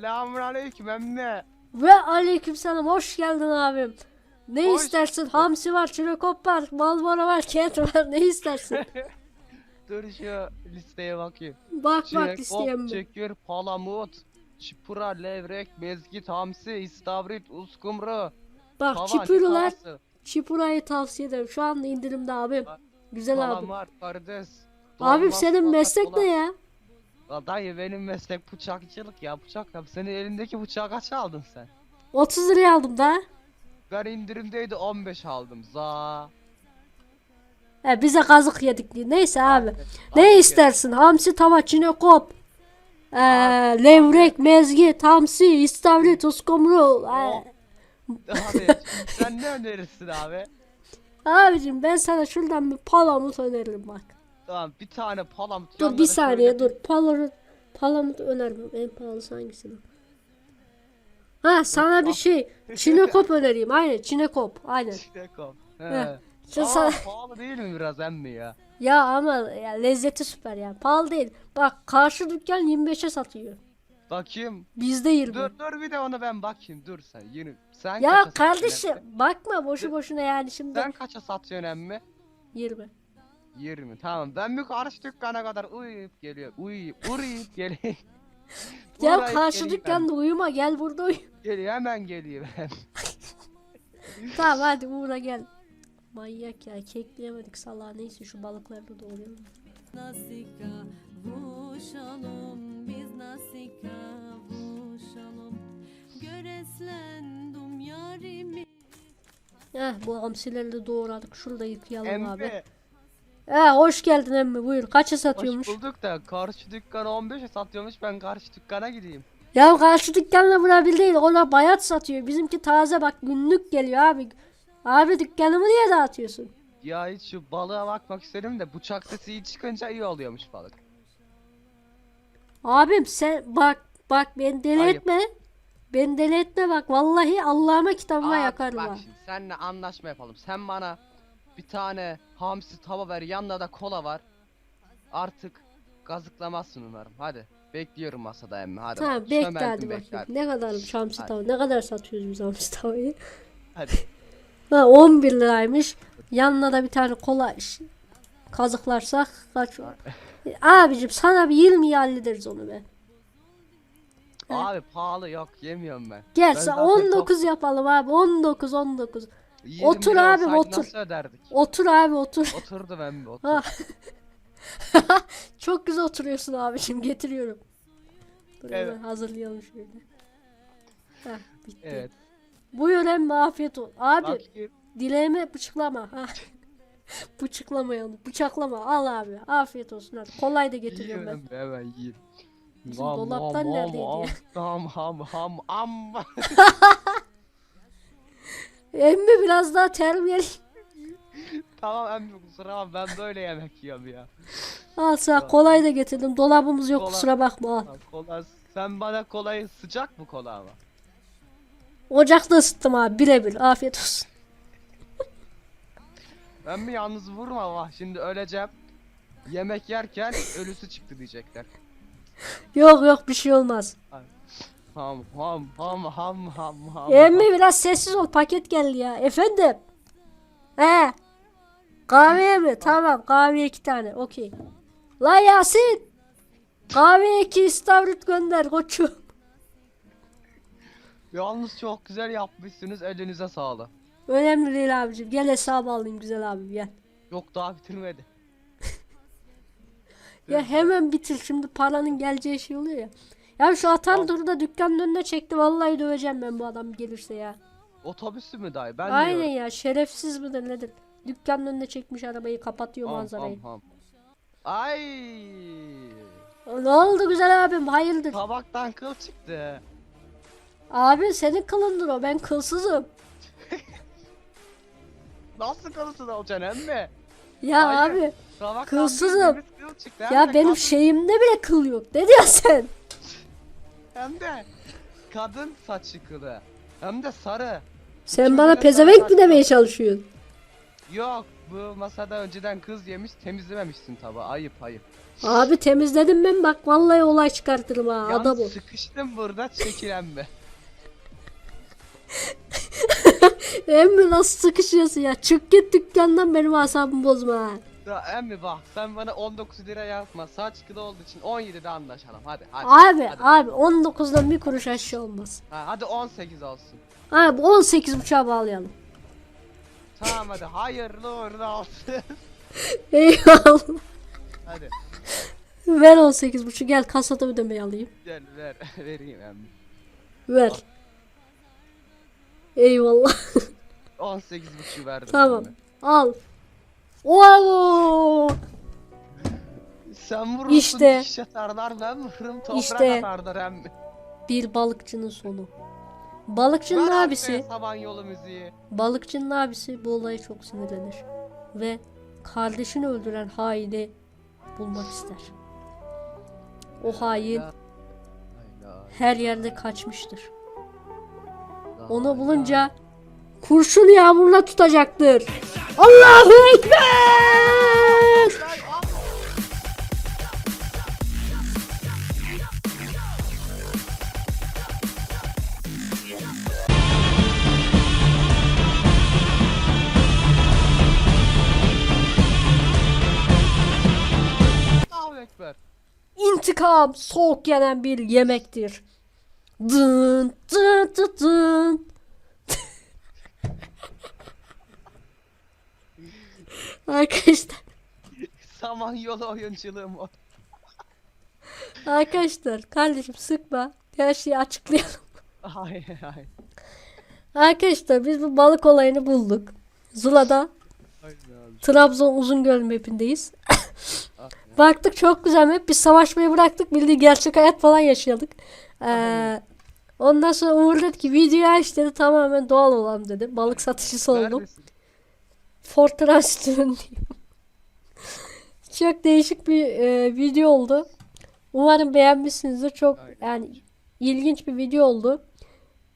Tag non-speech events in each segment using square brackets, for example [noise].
Selamun aleyküm emmi. Ve aleykümselam hoş geldin abim. Ne Hoş istersin? Hamsi var, çilekop var, malbora var, kent var. Ne istersin? [laughs] Dur şu listeye bakayım. bak bak Çilek, ok, mi? çekir, palamut, çipura, levrek, mezgit, hamsi, istavrit, uskumru, Bak tavan, çipurular, tavası, çipurayı tavsiye ederim. Şu anda indirimde abim. Güzel abim. kalamar, karides. Abim dolma, senin salata, meslek ne ya? Ya Dayı benim meslek bıçakçılık ya bıçak yap. Senin elindeki bıçağı kaç aldın sen? 30 liraya aldım da. Ben indirimdeydi 15 aldım. Za. He, bize kazık yedik diye. Neyse abi. Abi, Ne istersin? Hamsi, tava, çinekop. Ee, levrek, mezgit, hamsi, istavrit, uskumru. Ee, Abi sen ne önerirsin abi? Abicim ben sana şuradan bir palamut öneririm bak. Tamam bir tane palamut. Dur bir saniye dur. Palamut, palamut önermem. En pahalısı hangisi? Ha sana bir şey. Çinekop önereyim. Aynen çinekop. Aynen. İşte kop. Heh. He. Şu Aa, sana- pahalı değil mi biraz emmi ya? Ya ama ya lezzeti süper ya. Pahalı değil. Bak karşı dükkan 25'e satıyor. Bakayım. Bizde 20. Dur dur bir de ona ben bakayım dur sen yeni. Sen ya kardeşim satıyorsun bakma boşu boşuna yani şimdi. Sen kaça satıyorsun emmi? 20. 20 tamam ben bir karşı dükkana kadar uyuyup geliyorum. Uyuyup geleyim. Ya [laughs] Uğrayıp karşı dükkanda uyuma gel burada uyu. Geliyor hemen geliyor ben. [laughs] tamam hadi uğra gel. Manyak ya kekleyemedik salağı neyse şu balıkları da doğrayalım. Nasika vuşalım biz nasika vuşalım Göreslendim yarimi Heh bu hamsileri de doğradık. Şurada yıkayalım abi. He hoş geldin emmi buyur. Kaça Hoş satıyormuş? bulduk da karşı dükkan 15'e satıyormuş ben karşı dükkana gideyim. Ya karşı dükkanla buna değil. Ona bayat satıyor. Bizimki taze bak günlük geliyor abi. Abi dükkanımı niye dağıtıyorsun? Ya hiç şu balığa bakmak istedim de bıçak sesi iyi çıkınca iyi oluyormuş balık. Abim sen bak bak beni deli Ayıp. etme. Beni deli etme bak. Vallahi Allah'ıma kitabıma Abi yakarım bak ha. şimdi seninle anlaşma yapalım. Sen bana bir tane hamsi tava ver yanına da kola var. Artık gazıklamazsın umarım. Hadi. Bekliyorum masada emmi hadi. Tamam bak. bekle hadi bekle, bakayım. hadi. Ne kadarmış hamsi Hadi. tava? Ne kadar satıyoruz biz hamsi tavayı? Hadi. [laughs] Ha 11 liraymış. Yanına da bir tane kola iş- kazıklarsak kaç var? [laughs] Abicim sana bir 20'yi hallederiz onu be. Abi pahalı yok yemiyorum ben. Ben zaten 19 yapalım abi. 19 19. 20 Otur lira abi, otur. Nasıl öderdik? Otur abi otur. Oturdum emmi otur. Ha. [laughs] Çok güzel oturuyorsun abicim getiriyorum. Dur Evet. hemen hazırlayalım şöyle. Heh, bitti. Evet. Buyur emmi afiyet ol. Abi Bakayım. dileğimi bıçıklama. Ha. [laughs] Bıçıklamayalım. Bıçaklama. Al abi. Afiyet olsun hadi. Kolay da getiriyorum ben. Yiyorum hemen yiyeyim. Bizim dolaptan neredeydi ya? Ham ham ham ham. [laughs] Emmi biraz daha terbiyeli. tamam emmi kusura bakma ben böyle yemek yiyorum ya. Al sana kolay da getirdim. Dolabımız yok Kola. kusura bakma al. Kola sen bana kolayı sıcak mı kola ama? Ocakta ısıttım abi birebir. Afiyet olsun. Ben mi yalnız vurma vah şimdi öleceğim. Yemek yerken ölüsü çıktı diyecekler. Yok yok bir şey olmaz. Ham ham ham ham ham ham. Emmi biraz sessiz ol paket geldi ya. Efendim. He. Kahveye mi? Tamam kahve iki tane. Okey. La Yasin. Kahve iki istavrit gönder koçum. Yalnız çok güzel yapmışsınız elinize sağlık. Önemli değil abicim. Gel hesabı alayım güzel abim gel. Yok daha bitirmedi. [laughs] Ya hemen bitir şimdi paranın geleceği şey oluyor ya. Ya şu atan duru da dükkanın önüne çekti. Vallahi döveceğim ben bu adam gelirse ya. Otobüsü mü dayı? Ben Aynen diyorum. ya şerefsiz midir nedir? Dükkanın önüne çekmiş arabayı kapatıyor Ham, manzarayı. ham, ham. Ay! Ne oldu güzel abim hayırdır? Tabaktan kıl çıktı. Abi senin kılındır o ben kılsızım. [laughs] Nasıl kılsız olacaksın emmi? Ya Hayır. abi Tabaktan Kılsızım. kıl çıktı. Ya benim kadın- şeyimde bile kıl yok. Ne diyorsun sen? Hem de kadın saçı kılı. Hem de sarı. Sen bana pezevenk mi demeye çalışıyorsun? Yok bu masada önceden kız yemiş temizlememişsin tabağı. Ayıp ayıp. Abi temizledim ben bak vallahi olay çıkartırım ha Yalnız adam ol. sıkıştım burada çekilenme. [laughs] Emmi nasıl sıkışıyorsun ya? Çık git dükkandan benim asabımı bozma ha. Ya emmi bak sen bana 19 lira yapma. Saç kılı olduğu için 17'de anlaşalım. Hadi hadi. Abi hadi. abi 19'dan bir kuruş aşağı olmaz. Ha, hadi 18 olsun. Abi 18 buçuğa bağlayalım. Tamam hadi hayırlı uğurlu olsun. [laughs] Eyvallah. hadi Ver 18 buçuk gel kasada ödemeyi alayım. gel ver [laughs] vereyim emmi. Ver. Eyvallah. [laughs] 18 buçuğu verdim. tamam. emmi. Al. Oo! Sen vurursun İşte. diş atarlar ben vururum toprak İşte. atarlar emmi. Bir balıkçının sonu. Balıkçının Ver abisi, arkaya Saban yolu müziği. balıkçının abisi bu olaya çok sinirlenir. Ve kardeşini öldüren haini bulmak ister. O hain her yerde kaçmıştır. Onu bulunca kurşun yağmuruna tutacaktır. Allahu Ekber! İntikam soğuk yenen bir yemektir. Dın dın dın dın. Arkadaşlar, Saman yolu oyunculuğum o. arkadaşlar kardeşim sıkma. Her şeyi açıklayalım. Ay ay. Arkadaşlar biz bu balık olayını bulduk. Zula'da. Trabzon Uzungöl mapindeyiz. Ah, Baktık çok güzel map. Biz savaşmayı bıraktık. Bildiğin gerçek hayat falan yaşadık. Ee, ondan sonra Uğur dedi ki videoyu aç dedi. Tamamen doğal olalım dedi. Balık satışçısı oldum. Neredesin? Fort Transit'in [laughs] Çok değişik bir e, video oldu. Umarım beğenmişsinizdir. Çok yani ilginç bir video oldu.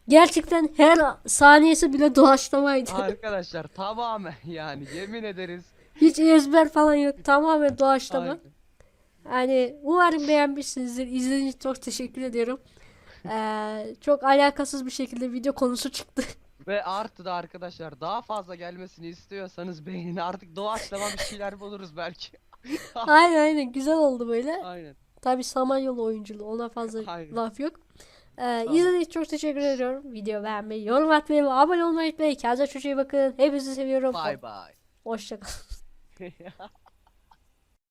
Gerçekten her saniyesi bile doğaçlamaydı. Arkadaşlar tamamen [laughs] yani yemin ederiz. Hiç ezber falan yok. Tamamen doğaçlama. Aynen. Yani umarım beğenmişsinizdir. İzlediğiniz için çok teşekkür ediyorum. Ee, çok alakasız bir şekilde video konusu çıktı. [laughs] Ve artı da arkadaşlar daha fazla gelmesini istiyorsanız beğenin artık doğaçlama bir şeyler buluruz belki. [laughs] aynen aynen güzel oldu böyle. Aynen. Tabi Samanyolu oyunculuğu ona fazla Aynen. laf yok. Ee, izlediğiniz için çok teşekkür ediyorum. Video beğenmeyi, yorum atmayı ve abone olmayı unutmayın. Kendinize çok iyi bakın. Hepinizi seviyorum. Bye bye. Hoşçakalın. [laughs]